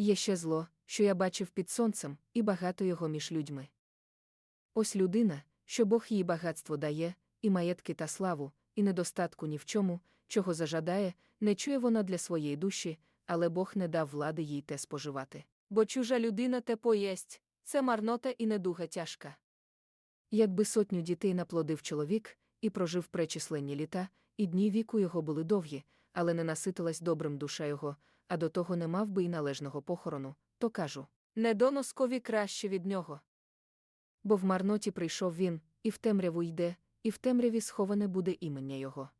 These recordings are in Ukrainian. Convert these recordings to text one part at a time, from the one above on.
Є ще зло, що я бачив під сонцем, і багато його між людьми. Ось людина, що Бог їй багатство дає, і маєтки та славу, і недостатку ні в чому, чого зажадає, не чує вона для своєї душі, але Бог не дав влади їй те споживати. Бо чужа людина те поєсть, це марнота і недуга тяжка. Якби сотню дітей наплодив чоловік, і прожив пречисленні літа, і дні віку його були довгі, але не наситилась добрим душа його, а до того не мав би й належного похорону, то кажу недоноскові краще від нього. Бо в марноті прийшов він, і в темряву йде, і в темряві сховане буде імення його.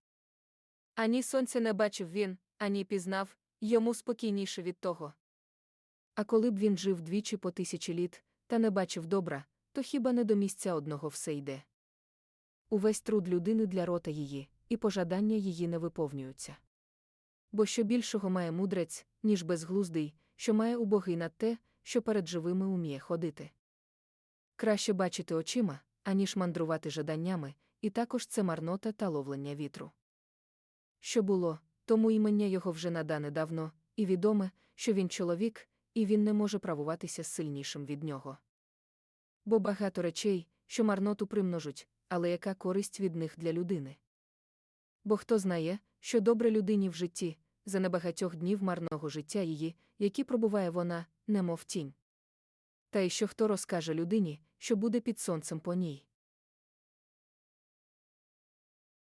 Ані сонця не бачив він, ані пізнав, йому спокійніше від того. А коли б він жив двічі по тисячі літ, та не бачив добра, то хіба не до місця одного все йде? Увесь труд людини для рота її, і пожадання її не виповнюються. Бо що більшого має мудрець, ніж безглуздий, що має убогий над те, що перед живими уміє ходити. Краще бачити очима, аніж мандрувати жаданнями, і також це марнота та ловлення вітру. Що було, тому імення його вже надане давно, і відоме, що він чоловік, і він не може правуватися сильнішим від нього. Бо багато речей, що марноту примножуть, але яка користь від них для людини? Бо хто знає, що добре людині в житті, за небагатьох днів марного життя її, які пробуває вона, немов тінь. Та й що хто розкаже людині, що буде під сонцем по ній.